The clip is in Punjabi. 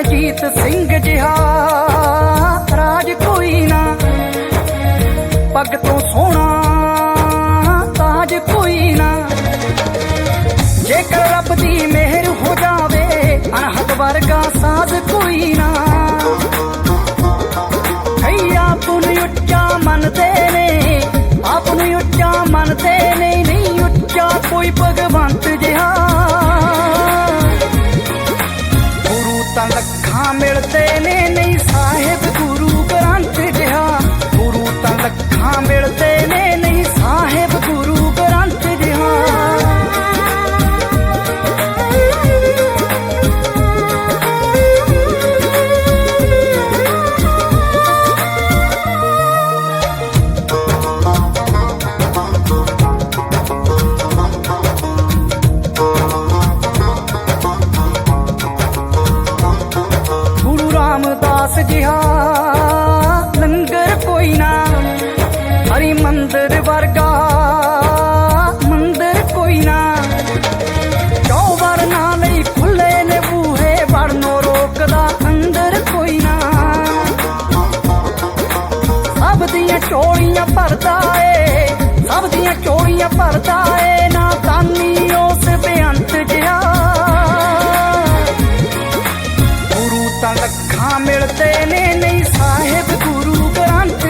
ਰਣਜੀਤ ਸਿੰਘ ਜਿਹਾ। ਰਾਜ ਕੋਈ ਨਾ, ਪੱਗ ਤੋਂ ਸੋਹਣਾ ਤਾਜ ਕੋਈ ਨਾ। ਜੇਕਰ ਰੱਬ ਦੀ ਮਿਹਰ ਹੋ ਜਾਵੇ ਅਨਹਦ ਵਰਗਾ ਸਾਜ਼ ਕੋਈ ਨਾ। ਹਈਆ ਪੁਨ ਉੱਚਾ ਮੰਨਦੇ ਨੇ, ਆਪ ਉੱਚਾ ਮੰਨਦੇ ਨੇ, ਨਹੀਂ ਉੱਚਾ ਕੋਈ ਪਗ ਲੱਖਾਂ ਮਿਲਦੇ ਜਿਹਾ। ਲੰਗਰ ਕੋਈ ਨਾ ਹਰੀ ਮੰਦਰ ਵਰਗਾ। ਮੰਦਰ ਕੋਈ ਨਾ। ਚੌਵਰ ਨਾ ਲਈ ਖੁੱਲੇ ਨੇ ਬੂਹੇ, ਵੜਨੋਂ ਰੋਕਦਾ ਅੰਦਰ ਕੋਈ ਨਾ। ਸਭ ਦੀਆਂ ਚੋਲੀਆਂ ਭਰਦਾ ਏ, ਸਭ ਦੀਆਂ ਚੋਲੀਆਂ ਭਰਦਾ ਮਿਲਦੇ ਨੇ ਨਹੀਂ ਸਾਹਿਬ ਗੁਰੂ ਗ੍ਰੰਥ